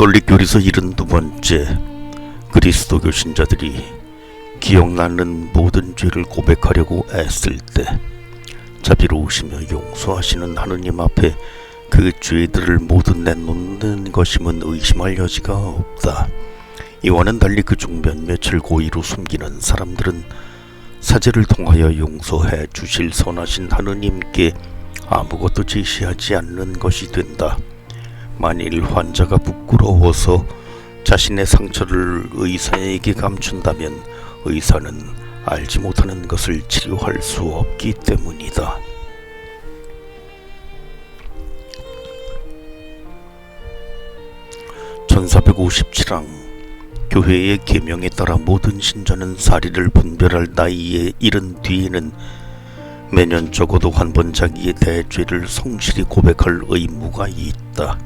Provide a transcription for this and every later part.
가톨릭 교리서 72번째 그리스도교 신자들이 기억나는 모든 죄를 고백하려고 애쓸 때 자비로우시며 용서하시는 하느님 앞에 그 죄들을 모두 내놓는 것임은 의심할 여지가 없다. 이와는 달리 그중 몇몇을 고의로 숨기는 사람들은 사제를 통하여 용서해 주실 선하신 하느님께 아무것도 제시하지 않는 것이 된다. 만일 환자가 부끄러워서 자신의 상처를 의사에게 감춘다면 의사는 알지 못하는 것을 치료할 수 없기 때문이다. (1457항) 교회의 계명에 따라 모든 신자는 사리를 분별할 나이에 이른 뒤에는 매년 적어도 한 번 자기의 대죄를 성실히 고백할 의무가 있다.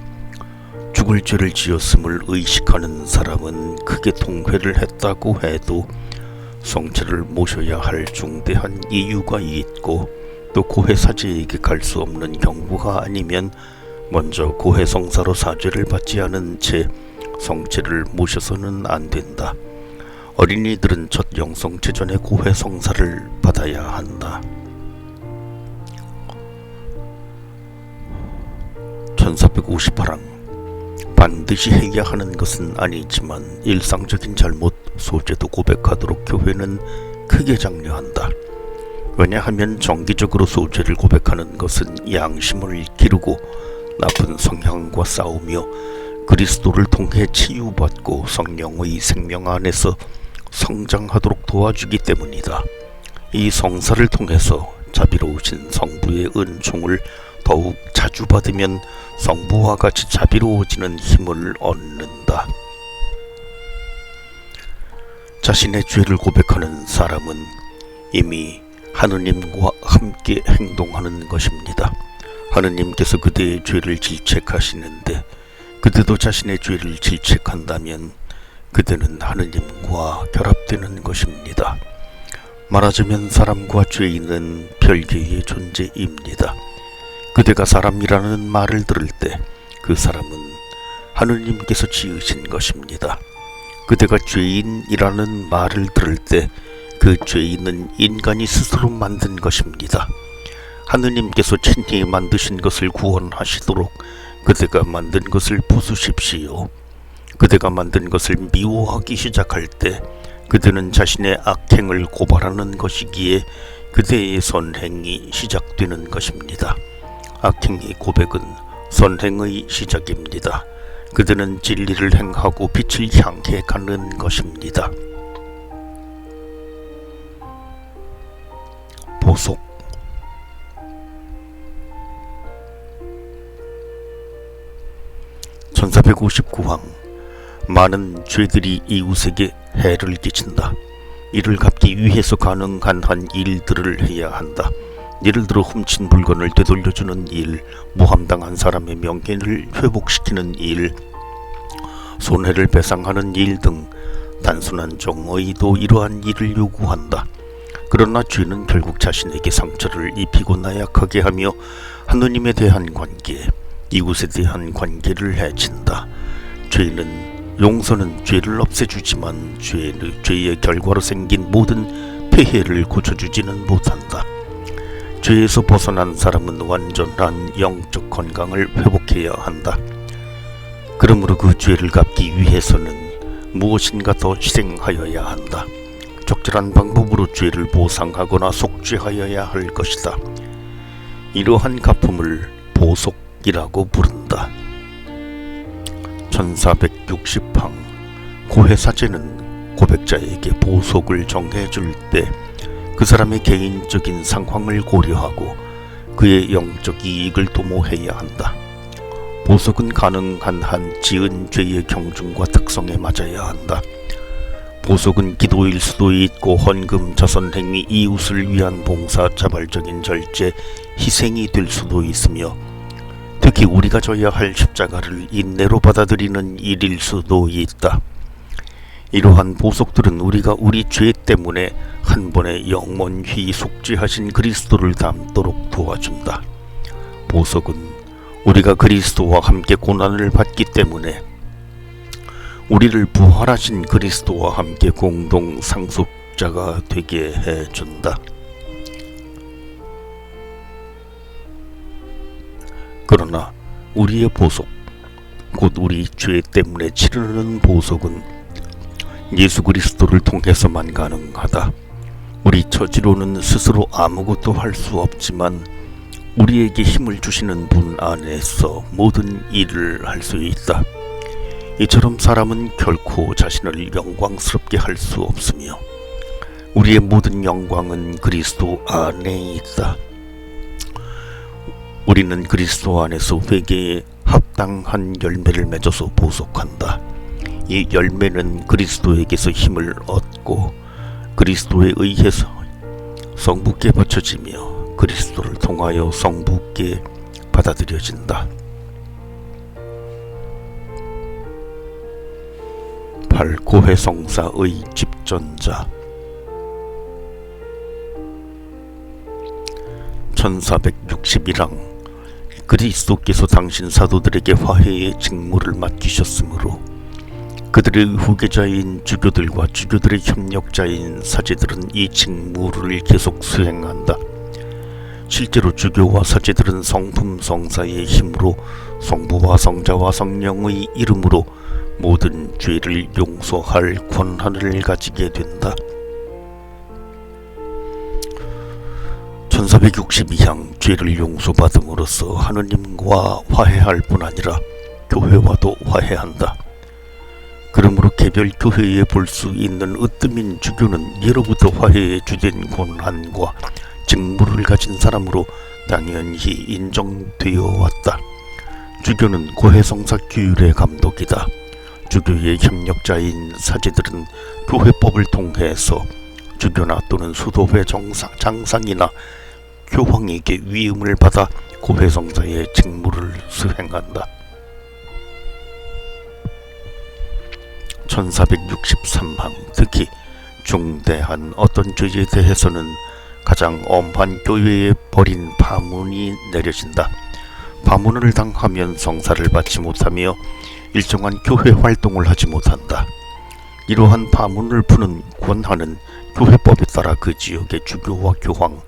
죽을 죄를 지었음을 의식하는 사람은 크게 통회를 했다고 해도 성체를 모셔야 할 중대한 이유가 있고 또 고해 사제에게 갈 수 없는 경우가 아니면 먼저 고해 성사로 사죄를 받지 않은 채 성체를 모셔서는 안 된다. 어린이들은 첫 영성체 전에 고해 성사를 받아야 한다. 1458항 반드시 해야 하는 것은 아니지만 일상적인 잘못 소재도 고백하도록 교회는 크게 장려한다. 왜냐하면 정기적으로 소재를 고백하는 것은 양심을 기르고 나쁜 성향과 싸우며 그리스도를 통해 치유받고 성령의 생명 안에서 성장하도록 도와주기 때문이다. 이 성사를 통해서 자비로우신 성부의 은총을 더욱 자주 받으면 성부와 같이 자비로워지는 힘을 얻는다. 자신의 죄를 고백하는 사람은 이미 하느님과 함께 행동하는 것입니다. 하느님께서 그대의 죄를 질책하시는데 그대도 자신의 죄를 질책한다면 그대는 하느님과 결합되는 것입니다. 말하자면 사람과 죄인은 별개의 존재입니다. 그대가 사람이라는 말을 들을 때 그 사람은 하느님께서 지으신 것입니다. 그대가 죄인이라는 말을 들을 때 그 죄인은 인간이 스스로 만든 것입니다. 하느님께서 친히 만드신 것을 구원하시도록 그대가 만든 것을 부수십시오. 그대가 만든 것을 미워하기 시작할 때 그대는 자신의 악행을 고발하는 것이기에 그대의 선행이 시작되는 것입니다. 악행의 고백은 선행의 시작입니다. 그들은 진리를 행하고 빛을 향해 가는 것입니다. 보속 (1459항) 많은 죄들이 이웃에게 해를 끼친다. 이를 갚기 위해서 가능한 한 일들을 해야 한다. 예를 들어 훔친 물건을 되돌려주는 일, 모함당한 사람의 명예를 회복시키는 일, 손해를 배상하는 일 등 단순한 정의도 이러한 일을 요구한다. 그러나 죄는 결국 자신에게 상처를 입히고 나약하게 하며 하느님에 대한 관계, 이웃에 대한 관계를 해친다. 죄는 용서는 죄를 없애주지만 죄의, 죄의 결과로 생긴 모든 폐해를 고쳐주지는 못한다. 죄에서 벗어난 사람은 완전한 영적 건강을 회복해야 한다. 그러므로 그 죄를 갚기 위해서는 무엇인가 더 희생하여야 한다. 적절한 방법으로 죄를 보상하거나 속죄하여야 할 것이다. 이러한 갚음을 보속이라고 부른다. 1460항 고해사제는 고백자에게 보속을 정해줄 때 그 사람의 개인적인 상황을 고려하고 그의 영적 이익을 도모해야 한다. 보석은 가능한 한 지은 죄의 경중과 특성에 맞아야 한다. 보석은 기도일 수도 있고 헌금, 자선행위, 이웃을 위한 봉사, 자발적인 절제, 희생이 될 수도 있으며 특히 우리가 져야 할 십자가를 인내로 받아들이는 일일 수도 있다. 이러한 보석들은 우리가 우리 죄 때문에 한 번에 영원히 속죄하신 그리스도를 담도록 도와준다. 보석은 우리가 그리스도와 함께 고난을 받기 때문에 우리를 부활하신 그리스도와 함께 공동 상속자가 되게 해 준다. 그러나 우리의 보속, 곧 우리 죄 때문에 치르는 보속은 예수 그리스도를 통해서만 가능하다. 우리 처지로는 스스로 아무것도 할 수 없지만 우리에게 힘을 주시는 분 안에서 모든 일을 할 수 있다. 이처럼 사람은 결코 자신을 영광스럽게 할 수 없으며 우리의 모든 영광은 그리스도 안에 있다. 우리는 그리스도 안에서 회개에 합당한 열매를 맺어서 보속한다. 이 열매는 그리스도에게서 힘을 얻고 그리스도에 의해서 성부께 바쳐지며 그리스도를 통하여 성부께 받아들여진다. 8. 고해성사의 집전자 1461랑 그리스도께서 당신 사도들에게 화해의 직무를 맡기셨으므로 그들의 후계자인 주교들과 주교들의 협력자인 사제들은 이 직무를 계속 수행한다. 실제로 주교와 사제들은 성품 성사의 힘으로 성부와 성자와 성령의 이름으로 모든 죄를 용서할 권한을 가지게 된다. 1462항 죄를 용서받음으로써 하느님과 화해할 뿐 아니라 교회와도 화해한다. 그러므로 개별 교회에 볼 수 있는 으뜸인 주교는 예로부터 화해의 주된 권한과 직무를 가진 사람으로 당연히 인정되어 왔다. 주교는 고해성사 규율의 감독이다. 주교의 협력자인 사제들은 교회법을 통해서 주교나 또는 수도회 정상, 장상이나 교황에게 위임을 받아 고해성사의 직무를 수행한다. 1463항 특히 중대한 어떤 죄에 대해서는 가장 엄한 교회에 버린 파문이 내려진다. 파문을 당하면 성사를 받지 못하며 일정한 교회 활동을 하지 못한다. 이러한 파문을 푸는 권한은 교회법에 따라 그 지역의 주교와 교황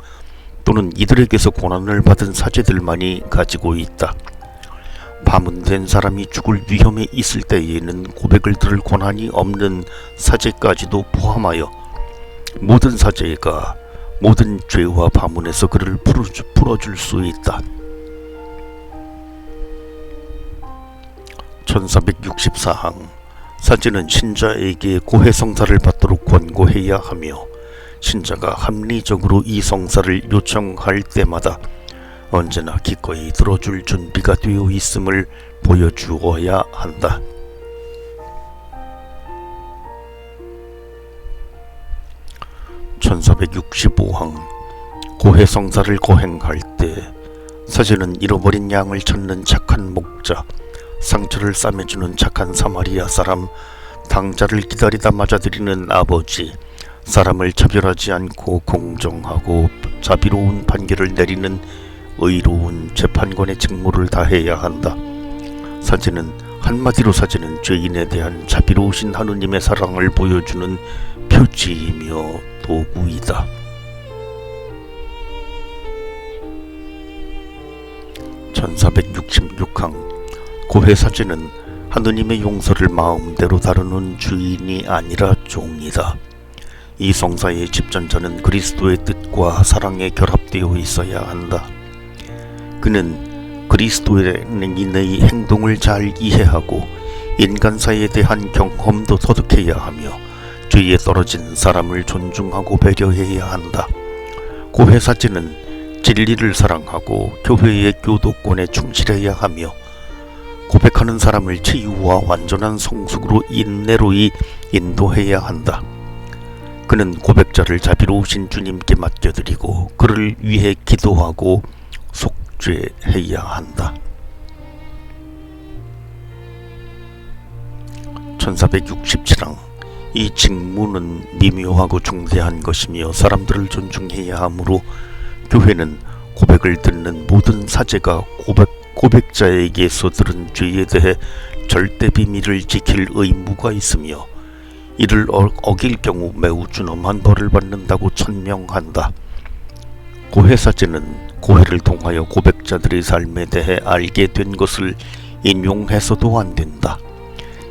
또는 이들에게서 권한을 받은 사제들만이 가지고 있다. 파문된 사람이 죽을 위험에 있을 때에는 고백을 들을 권한이 없는 사제까지도 포함하여 모든 사제가 모든 죄와 파문에서 그를 풀어줄 수 있다. 1464항 사제는 신자에게 고해 성사를 받도록 권고해야 하며 신자가 합리적으로 이 성사를 요청할 때마다 언제나 기꺼이 들어줄 준비가 되어 있음을 보여주어야 한다. (1465항) 고해성사를 거행할 때 사제는 잃어버린 양을 찾는 착한 목자 상처를 싸매주는 착한 사마리아 사람 당자를 기다리다 맞아들이는 아버지 사람을 차별하지 않고 공정하고 자비로운 판결을 내리는 의로운 재판관의 직무를 다해야 한다. 사제는 한마디로 사제는 죄인에 대한 자비로우신 하느님의 사랑을 보여주는 표지이며 도구이다. (1466항) 고해 사제는 하느님의 용서를 마음대로 다루는 주인이 아니라 종이다. 이 성사의 집전자는 그리스도의 뜻과 사랑에 결합되어 있어야 한다. 그는 그리스도인의 행동을 잘 이해하고 인간사에 대한 경험도 터득해야 하며 죄에 떨어진 사람을 존중하고 배려해야 한다. 고회사제는 진리를 사랑하고 교회의 교도권에 충실해야 하며 고백하는 사람을 치유와 완전한 성숙으로 인내로이 인도해야 한다. 그는 고백자를 자비로우신 주님께 맡겨드리고 그를 위해 기도하고 속죄해야 한다. 1467항 이 직무는 미묘하고 중대한 것이며 사람들을 존중해야 하므로 교회는 고백을 듣는 모든 사제가 고백, 고백자에게서 들은 죄에 대해 절대 비밀을 지킬 의무가 있으며 이를 어- 어길 경우 매우 준엄한 벌을 받는다고 천명한다. 고해사제는 고해를 통하여 고백자들의 삶에 대해 알게 된 것을 인용해서도 안 된다.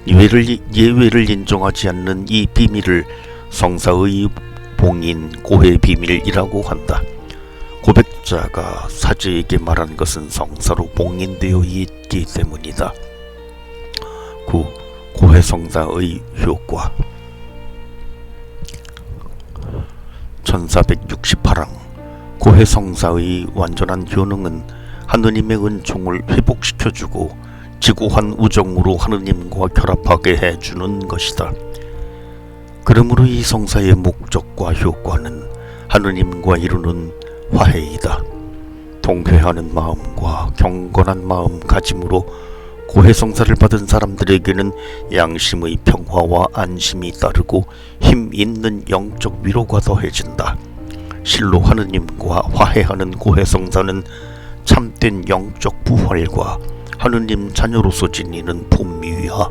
예외를, 예외를 인정하지 않는 이 비밀을 성사의 봉인 고해 비밀이라고 한다. 고백자가 사제에게 말한 것은 성사로 봉인되어 있기 때문이다. 9. 고해 성사의 효과 1468항 고해성사의 완전한 효능은 하느님의 은총을 회복시켜주고 지고한 우정으로 하느님과 결합하게 해주는 것이다. 그러므로 이 성사의 목적과 효과는 하느님과 이루는 화해이다. 동회하는 마음과 경건한 마음가짐으로 고해성사를 받은 사람들에게는 양심의 평화와 안심이 따르고 힘 있는 영적 위로가 더해진다. 실로 하느님과 화해하는 고해성사는 참된 영적 부활과 하느님 자녀로서 지니는 분미와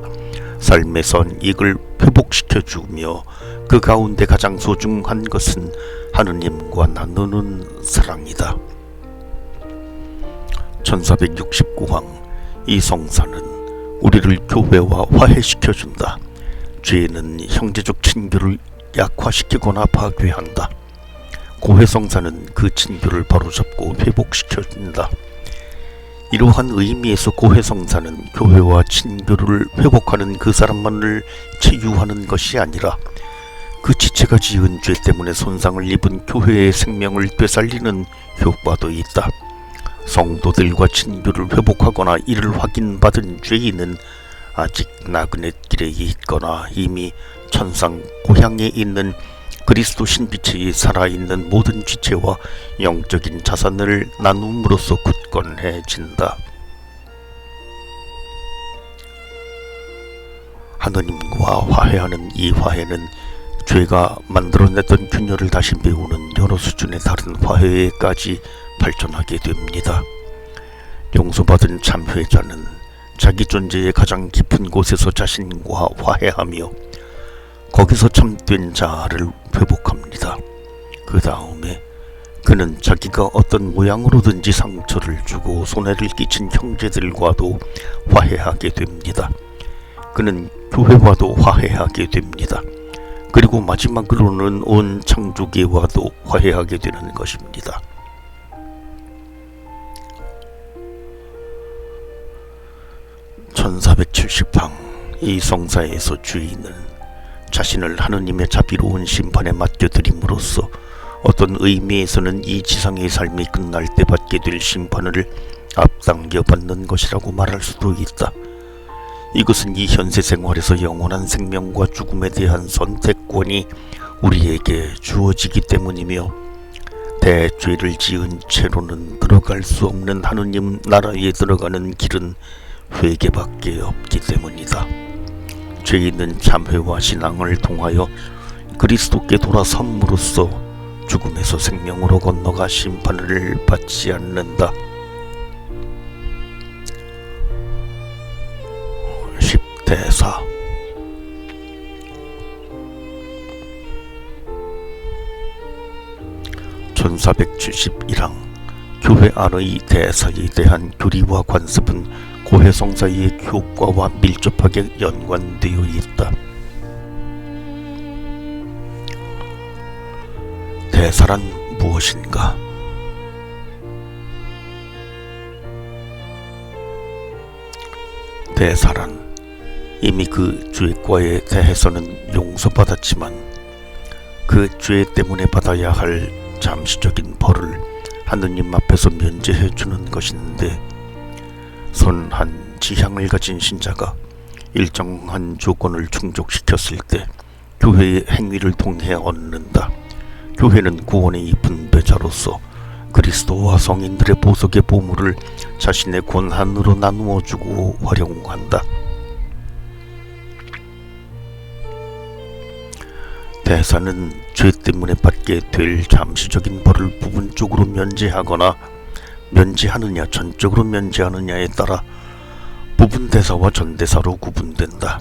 삶의 선익을 회복시켜 주며 그 가운데 가장 소중한 것은 하느님과 나누는 사랑이다. 1469항 이 성사는 우리를 교회와 화해시켜 준다. 죄는 형제적 친교를 약화시키거나 파괴한다. 고해성사는 그 친교를 바로잡고 회복시켜 준다. 이러한 의미에서 고해성사는 교회와 친교를 회복하는 그 사람만을 치유하는 것이 아니라 그 지체가 지은 죄 때문에 손상을 입은 교회의 생명을 되살리는 효과도 있다. 성도들과 친교를 회복하거나 이를 확인받은 죄인은 아직 나그네 길에 있거나 이미 천상 고향에 있는 그리스도 신빛이 살아있는 모든 지체와 영적인 자산을 나눔으로써 굳건해진다. 하느님과 화해하는 이 화해는 죄가 만들어냈던 균열을 다시 메우는 여러 수준의 다른 화해까지 발전하게 됩니다. 용서받은 참회자는 자기 존재의 가장 깊은 곳에서 자신과 화해하며 거기서 참된 자아를 회복합니다. 그 다음에 그는 자기가 어떤 모양으로든지 상처를 주고 손해를 끼친 형제들과도 화해하게 됩니다. 그는 교회와도 화해하게 됩니다. 그리고 마지막으로는 온 창조계와도 화해하게 되는 것입니다. 1470항 이 성사에서 주인은 자신을 하느님의 자비로운 심판에 맡겨드림으로써 어떤 의미에서는 이 지상의 삶이 끝날 때 받게 될 심판을 앞당겨 받는 것이라고 말할 수도 있다. 이것은 이 현세 생활에서 영원한 생명과 죽음에 대한 선택권이 우리에게 주어지기 때문이며 대죄를 지은 채로는 들어갈 수 없는 하느님 나라에 들어가는 길은 회개밖에 없기 때문이다. 죄 있는 참회와 신앙을 통하여 그리스도께 돌아섬으로써 죽음에서 생명으로 건너가 심판을 받지 않는다. 10대사 (1471항) 교회 안의 대사에 대한 교리와 관습은 고해성사의 효과와 밀접하게 연관되어 있다. 대사란 무엇인가? 대사란 이미 그 죄과에 대해서는 용서받았지만 그 죄 때문에 받아야 할 잠시적인 벌을 하느님 앞에서 면제해 주는 것인데 선한 지향을 가진 신자가 일정한 조건을 충족시켰을 때 교회의 행위를 통해 얻는다. 교회는 구원의 분배자로서 그리스도와 성인들의 보석의 보물을 자신의 권한으로 나누어 주고 활용한다. 대사는 죄 때문에 받게 될 잠시적인 벌을 부분적으로 면제하거나 면제하느냐 전적으로 면제하느냐에 따라 부분 대사와 전대사로 구분된다.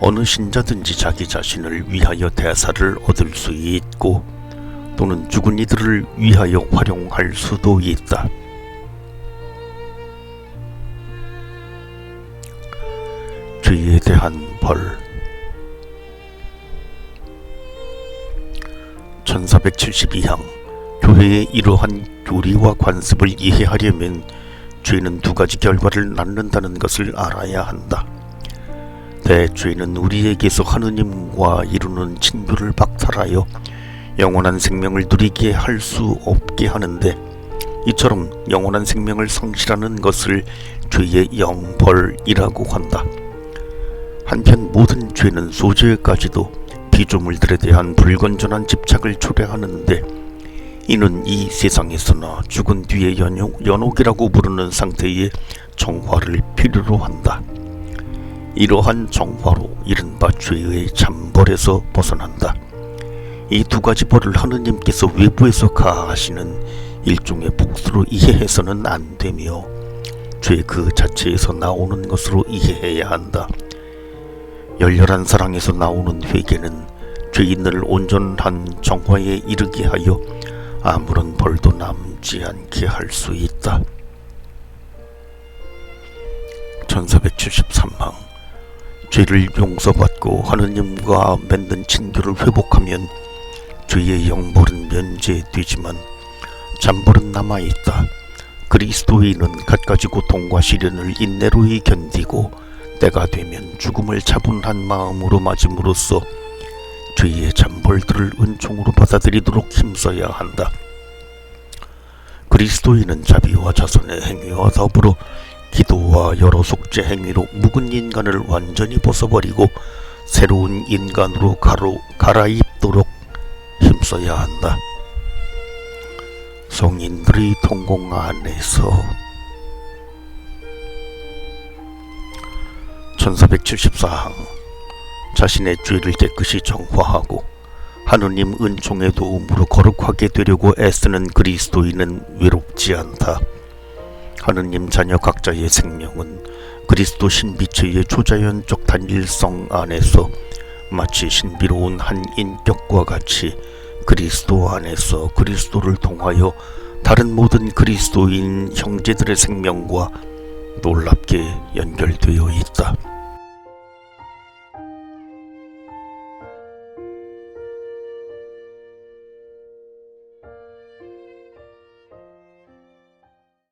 어느 신자든지 자기 자신을 위하여 대사를 얻을 수 있고 또는 죽은 이들을 위하여 활용할 수도 있다. 죄에 대한 벌 1472항 교회의 이러한 교리와 관습을 이해하려면 죄는 두 가지 결과를 낳는다는 것을 알아야 한다. 대죄는 우리에게서 하느님과 이루는 친교를 박탈하여 영원한 생명을 누리게 할 수 없게 하는데 이처럼 영원한 생명을 상실하는 것을 죄의 영벌이라고 한다. 한편 모든 죄는 소재까지도 피조물들에 대한 불건전한 집착을 초래하는데 이는 이 세상에서나 죽은 뒤의 연옥, 연옥이라고 부르는 상태의 정화를 필요로 한다. 이러한 정화로 이른바 죄의 잠벌에서 벗어난다. 이 두 가지 벌을 하느님께서 외부에서 가하시는 일종의 복수로 이해해서는 안 되며 죄 그 자체에서 나오는 것으로 이해해야 한다. 열렬한 사랑에서 나오는 회개는 죄인을 온전한 정화에 이르게 하여 아무런 벌도 남지 않게 할 수 있다. 1473항 죄를 용서받고 하느님과 맺는 친교를 회복하면 죄의 영벌은 면제되지만 잠벌은 남아있다. 그리스도인은 갖가지 고통과 시련을 인내로 견디고 때가 되면 죽음을 차분한 마음으로 맞음으로써 죄의 잠벌들을 은총으로 받아들이도록 힘써야 한다. 그리스도인은 자비와 자선의 행위와 더불어 기도와 여러 속죄 행위로 묵은 인간을 완전히 벗어버리고 새로운 인간으로 가로, 갈아입도록 힘써야 한다. 성인들의 통공 안에서 1474항 자신의 죄를 깨끗이 정화하고 하느님 은총의 도움으로 거룩하게 되려고 애쓰는 그리스도인은 외롭지 않다. 하느님 자녀 각자의 생명은 그리스도 신비체의 초자연적 단일성 안에서 마치 신비로운 한 인격과 같이 그리스도 안에서 그리스도를 통하여 다른 모든 그리스도인 형제들의 생명과 놀랍게 연결되어 있다.